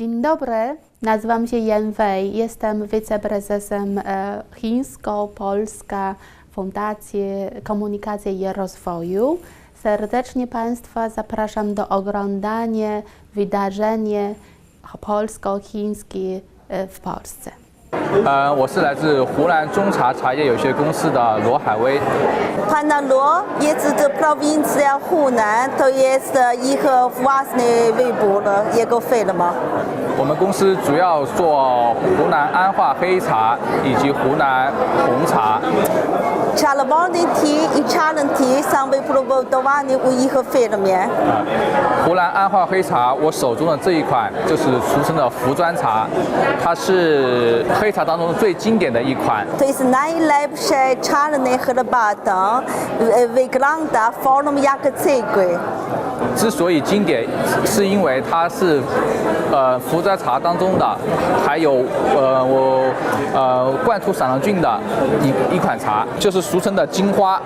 Dzień dobry, nazywam się Jan Wei, jestem wiceprezesem e, Chińsko-Polska Fundacji Komunikacji i Rozwoju. Serdecznie Państwa zapraszam do oglądania wydarzenia polsko-chińskie w Polsce. 呃，我是来自湖南中茶茶叶有限公司的罗海威。看到罗也是湖南一个了，也够费了吗？我们公司主要做湖南安化黑茶以及湖南红茶。茶的茶，以费了没？湖南安化黑茶，我手中的这一款就是俗称的茯砖茶，它是黑茶。当中最经典的一款。To jest najlepsze czarne herbata, e, wygląda formą jak cegły. 之所以经典，是因为它是呃伏在茶当中的，还有呃我呃灌出散郎郡的一一款茶，就是俗称的金花，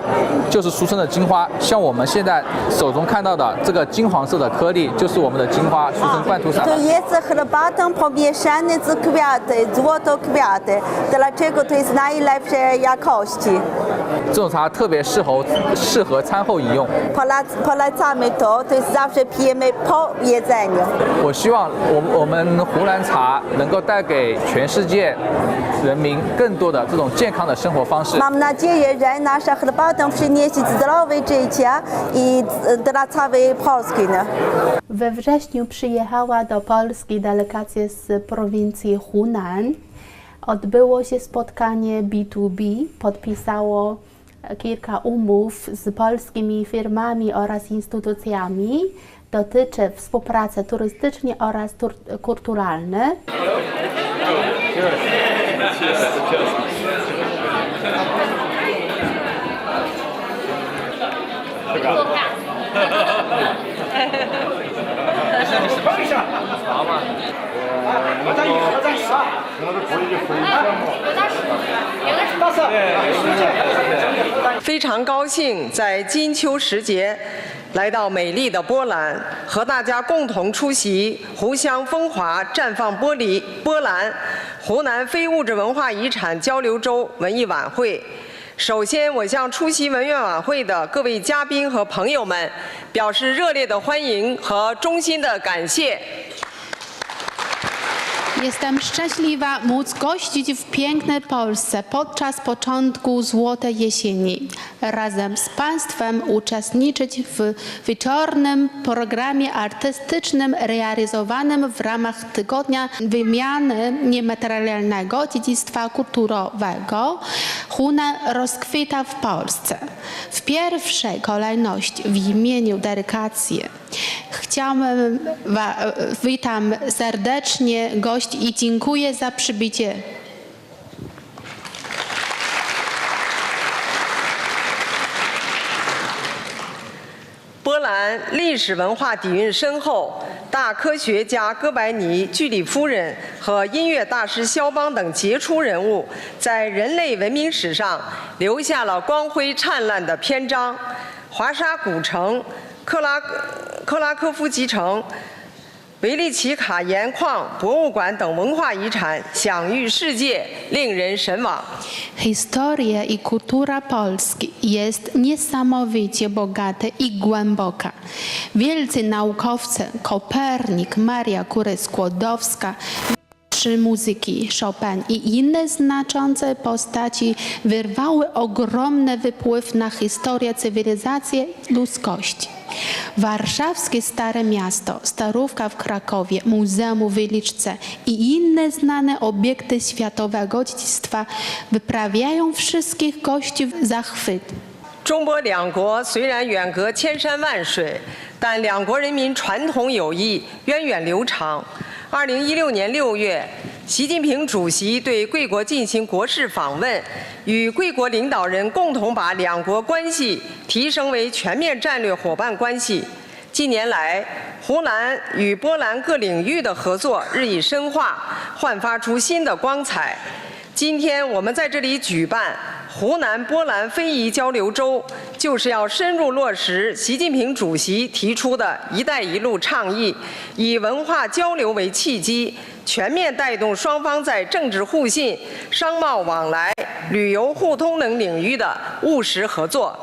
就是俗称的金花。像我们现在手中看到的这个金黄色的颗粒，就是我们的金花，俗称灌出散。这，椰子和巴登旁边山那可别的，做都可别的，得了这个都是哪一来不是也西。这种茶特别适合适合餐后饮用。泡了泡了茶没倒，都是皮没泡呢。我希望。我们我们湖南茶能够带给全世界人民更多的这种健康的生活方式。 Mam nadzieję, że nasza herbata przyniesie zdrowe życie i e, dla całej Polski. nie? We wrześniu przyjechała do Polski delegacja z prowincji Hunan. Odbyło się spotkanie B2B, podpisało kilka umów z polskimi firmami oraz instytucjami. Dotyczy współpracy turystycznej oraz tur- kulturalnej. 아, 非常高兴在金秋时节 来到美丽的波兰，和大家共同出席“湖湘风华，绽放玻璃波兰”湖南非物质文化遗产交流周文艺晚会。首先，我向出席文苑晚会的各位嘉宾和朋友们表示热烈的欢迎和衷心的感谢。Jestem szczęśliwa móc gościć w pięknej Polsce podczas początku złotej jesieni. Razem z Państwem uczestniczyć w wieczornym programie artystycznym realizowanym w ramach Tygodnia Wymiany Niematerialnego Dziedzictwa Kulturowego Hunan rozkwita w Polsce. W pierwszej kolejności w imieniu delegacji chciałabym, wa, witam serdecznie gości i dziękuję za przybycie. 波兰历史文化底蕴深厚，大科学家哥白尼、居里夫人和音乐大师肖邦等杰出人物，在人类文明史上留下了光辉灿烂的篇章。华沙古城、克拉克拉科夫集城、维利奇卡盐矿博物馆等文化遗产享誉世界，令人神往。 Historia i kultura Polski jest niesamowicie bogata i głęboka. Wielcy naukowcy Kopernik, Maria Kury-Skłodowska, trzy muzyki Chopin i inne znaczące postaci wyrwały ogromny wpływ na historię cywilizacji ludzkości. Warszawskie Stare Miasto, Starówka w Krakowie, Muzeum w Wieliczce i inne znane obiekty światowego dziedzictwa wyprawiają wszystkich gości w zachwyt. 中波两国虽然远隔千山万水，但两国人民传统友谊源远流长。 二零一六年六月，习近平主席对贵国进行国事访问，与贵国领导人共同把两国关系提升为全面战略伙伴关系。近年来，湖南与波兰各领域的合作日益深化，焕发出新的光彩。今天我们在这里举办湖南波兰非遗交流周，就是要深入落实习近平主席提出的一带一路倡议，以文化交流为契机，全面带动双方在政治互信、商贸往来、旅游互通等领域的务实合作。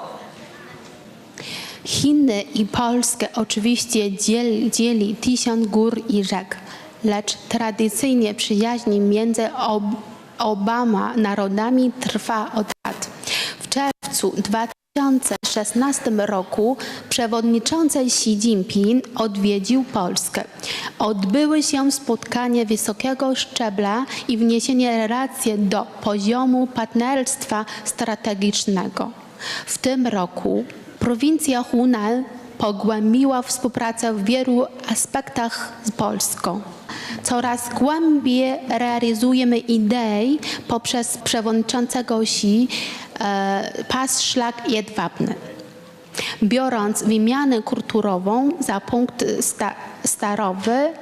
Chiny i Polskę oczywiście dzieli, tysiąc gór i rzek, lecz tradycyjnie przyjaźń między ob, oboma narodami trwa od czerwcu 2016 roku przewodniczący Xi Jinping odwiedził Polskę. Odbyły się spotkania wysokiego szczebla i wniesienie relacji do poziomu partnerstwa strategicznego. W tym roku prowincja Hunan pogłębiła współpracę w wielu aspektach z Polską. Coraz głębiej realizujemy idee poprzez przewodniczącego Xi pas szlak jedwabny. Biorąc wymianę kulturową za punkt sta, starowy,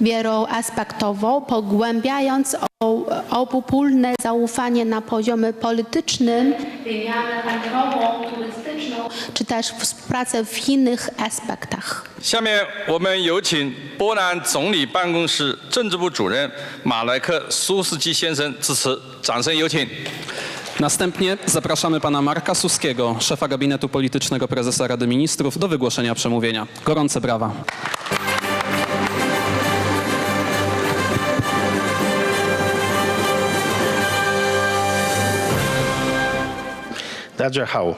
wieloaspektową, pogłębiając o- obopólne zaufanie na poziomie politycznym, wymianę handlową, turystyczną, czy też współpracę w innych aspektach. 下面我们有请波兰总理办公室政治部主任马莱克苏斯基先生致辞，掌声有请。 Następnie zapraszamy pana Marka Suskiego, szefa gabinetu politycznego prezesa Rady Ministrów, do wygłoszenia przemówienia. Gorące brawa. Dadzia Hał.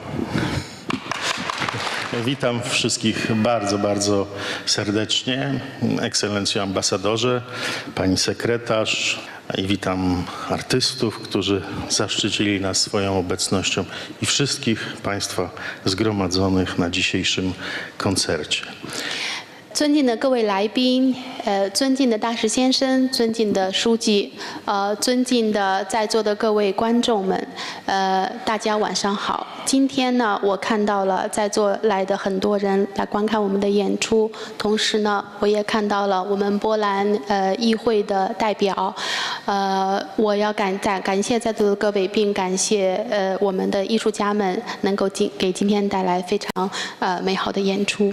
Witam wszystkich bardzo, bardzo serdecznie. Ekscelencjo ambasadorze, pani sekretarz, i witam artystów, którzy zaszczycili nas swoją obecnością i wszystkich państwa zgromadzonych na dzisiejszym koncercie. 尊敬的各位来宾，呃，尊敬的大使先生，尊敬的书记，呃，尊敬的在座的各位观众们，呃，大家晚上好。今天呢，我看到了在座来的很多人来观看我们的演出，同时呢，我也看到了我们波兰呃议会的代表，呃，我要感感感谢在座的各位，并感谢呃我们的艺术家们能够今给今天带来非常呃美好的演出。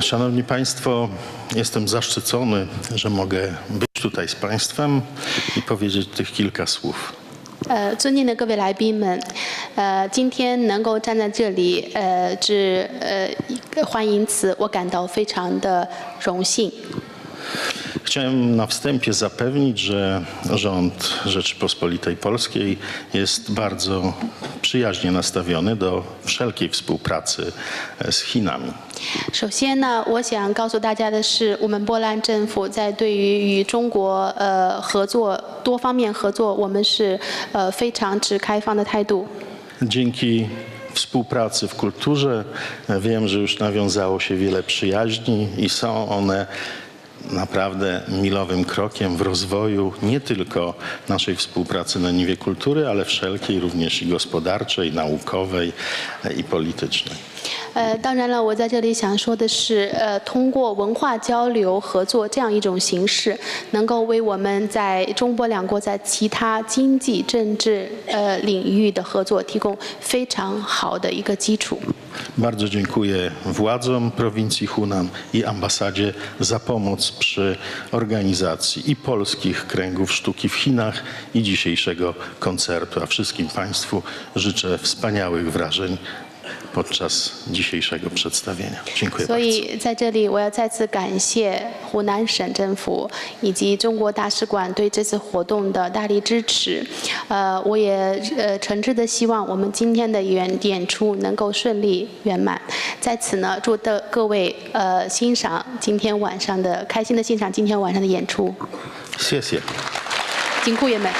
Szanowni Państwo, jestem zaszczycony, że mogę być tutaj z Państwem i powiedzieć tych kilka słów. 呃，尊敬的各位来宾们，呃，今天能够站在这里，呃，致呃一个欢迎词，我感到非常的荣幸。 Chciałem na wstępie zapewnić, że rząd Rzeczypospolitej Polskiej jest bardzo przyjaźnie nastawiony do wszelkiej współpracy e, z Chinami. 首先呢，我想告诉大家的是，我们波兰政府在对于与中国呃合作多方面合作，我们是呃非常持开放的态度。 Dzięki współpracy w kulturze e, wiem, że już nawiązało się wiele przyjaźni i są one naprawdę milowym krokiem w rozwoju nie tylko naszej współpracy na niwie kultury, ale wszelkiej również i gospodarczej, naukowej i politycznej. 呃，当然了，我在这里想说的是，呃，通过文化交流合作这样一种形式，能够为我们在中波两国在其他经济、政治呃领域的合作提供非常好的一个基础。 Bardzo dziękuję władzom prowincji Hunan i ambasadzie za pomoc przy organizacji i polskich kręgów sztuki w Chinach i dzisiejszego koncertu. A wszystkim Państwu życzę wspaniałych wrażeń podczas dzisiejszego przedstawienia. Dziękuję 所 bardzo. 以在这里，我要再次感谢湖南省政府以及中国大使馆对这次活动的大力支持。呃，我也呃诚挚的希望我们今天的演演出能够顺利圆满。在此呢，祝的各位呃欣赏今天晚上的开心的欣赏今天晚上的演出，Sesję. 金库爷们。